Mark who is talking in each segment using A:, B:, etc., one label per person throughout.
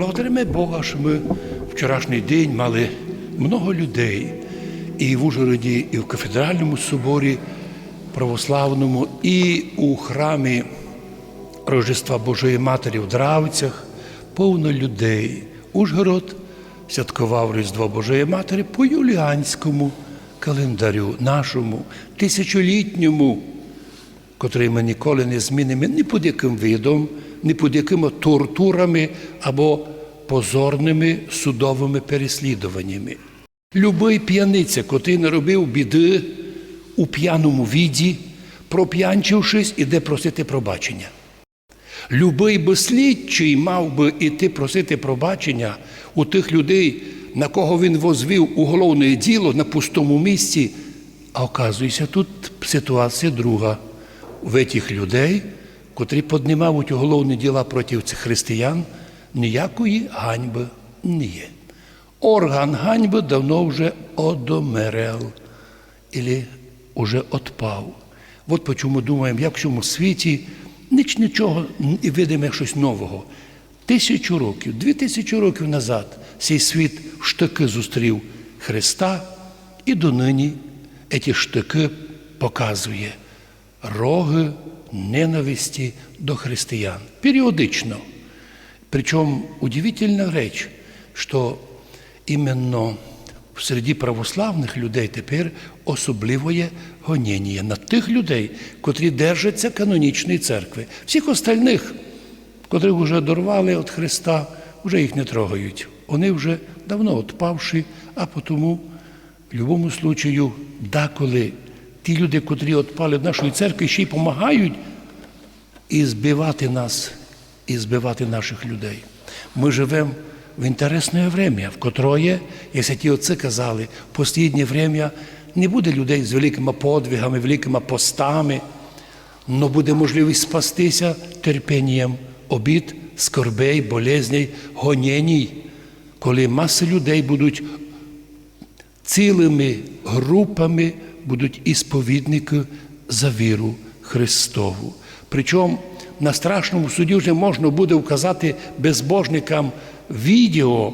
A: Благодаримо Бога, що ми вчорашній день мали много людей і в Ужгороді, і в кафедральному соборі православному, і у храмі Рождества Божої Матері в Дравцях повно людей. Ужгород святкував Різдво Божої Матері по юліанському календарю, нашому тисячолітньому, котрий ми ніколи не змінимо ні під яким видом, ні під якими тортурами або позорними судовими переслідуваннями. Любий п'яниця, котрий не робив біди у п'яному віді, проп'янчившись, іде просити пробачення. Любий би слідчий мав би іти просити пробачення у тих людей, на кого він возвів уголовне діло на пустому місці. А оказується, тут ситуація друга. В тих людей, котрі піднімають уголовні діла проти цих християн, ніякої ганьби не є. Орган ганьби давно вже одомерел, або вже отпав. От по чому думаємо, як в цьому світі ніч нічого і видимо щось нового. Тисячу років, дві тисячі років назад цей світ в штики зустрів Христа, і донині ці штики показує роги ненависті до християн. Періодично. Причому удивительна реч, що іменно в середі православних людей тепер особливо є гоніння на тих людей, котрі держаться канонічної церкви. Всіх остальних, котрих вже дорвали від Христа, вже їх не трогають. Вони вже давно відпавші, а тому, в будь-якому случаю, деколи ті люди, котрі відпали від нашої церкви, ще й допомагають і збивати нас, і збивати наших людей. Ми живемо в інтересне время, в котроє, як святі отці казали, в останнє время не буде людей з великими подвигами, великими постами, але буде можливість спастися терпінням обід, скорбей, болезней, гонєній, коли маси людей будуть цілими групами будуть ісповідники за віру Христову. Причому на страшному суді вже можна буде вказати безбожникам відео,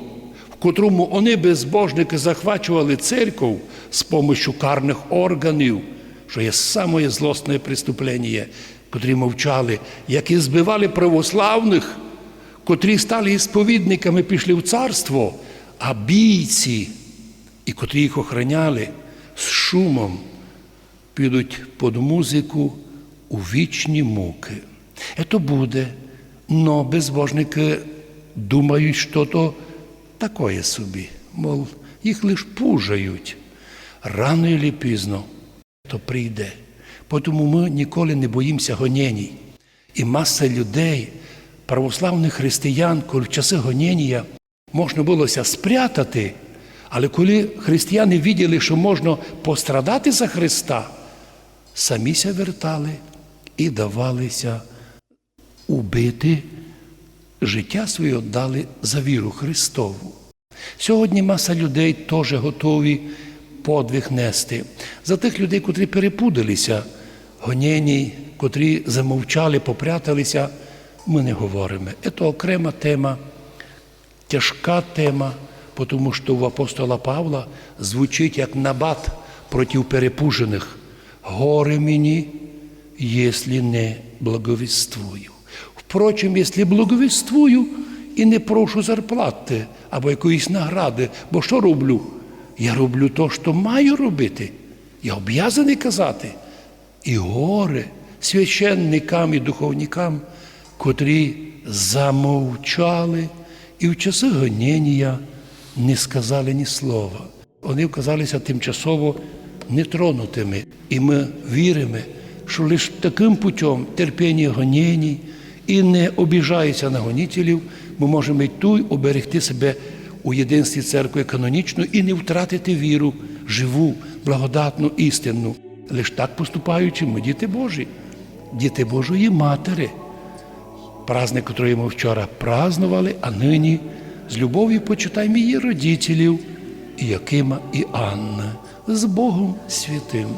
A: в котрому вони безбожники захвачували церкву з помощью карних органів, що є саме злосне преступлення, котрі мовчали, як і збивали православних, котрі стали ісповідниками, пішли в царство, а бійці, і котрі їх охраняли з шумом підуть під музику у вічні муки. Це буде, но безбожники думають, що то такое собі, мов їх лиш пужають. Рано і пізно то прийде. Тому ми ніколи не боїмося гонєній. І маса людей, православних християн, коли в часи гоніння можна булося спрятати. Але коли християни виділи, що можна пострадати за Христа, саміся вертали і давалися убити, життя своє дали за віру Христову. Сьогодні маса людей теж готові подвиг нести. За тих людей, котрі перепудалися, гонєній, котрі замовчали, попряталися, ми не говоримо. Це окрема тема, тяжка тема тому що у апостола Павла звучить як набат проти перепужених. Горе мені, якщо не благовіствую. Впрочем, якщо благовіствую і не прошу зарплати або якоїсь награди, бо що роблю? Я роблю те, що маю робити. Я об'язаний казати. І горе священникам і духовникам, котрі замовчали і в часи гоніння не сказали ні слова. Вони вказалися тимчасово нетронутими. І ми віримо, що лише таким путем терпіння гонєній і не обіжається на гонітелів, ми можемо й ту оберегти себе у єдинстві церкви канонічно і не втратити віру, живу, благодатну, істинну. Лише так поступаючи, ми діти Божі, діти Божої Матери. Праздник, який ми вчора празнували, а нині з любов'ю почитай її родителів, Якима, і Анна, з Богом святим.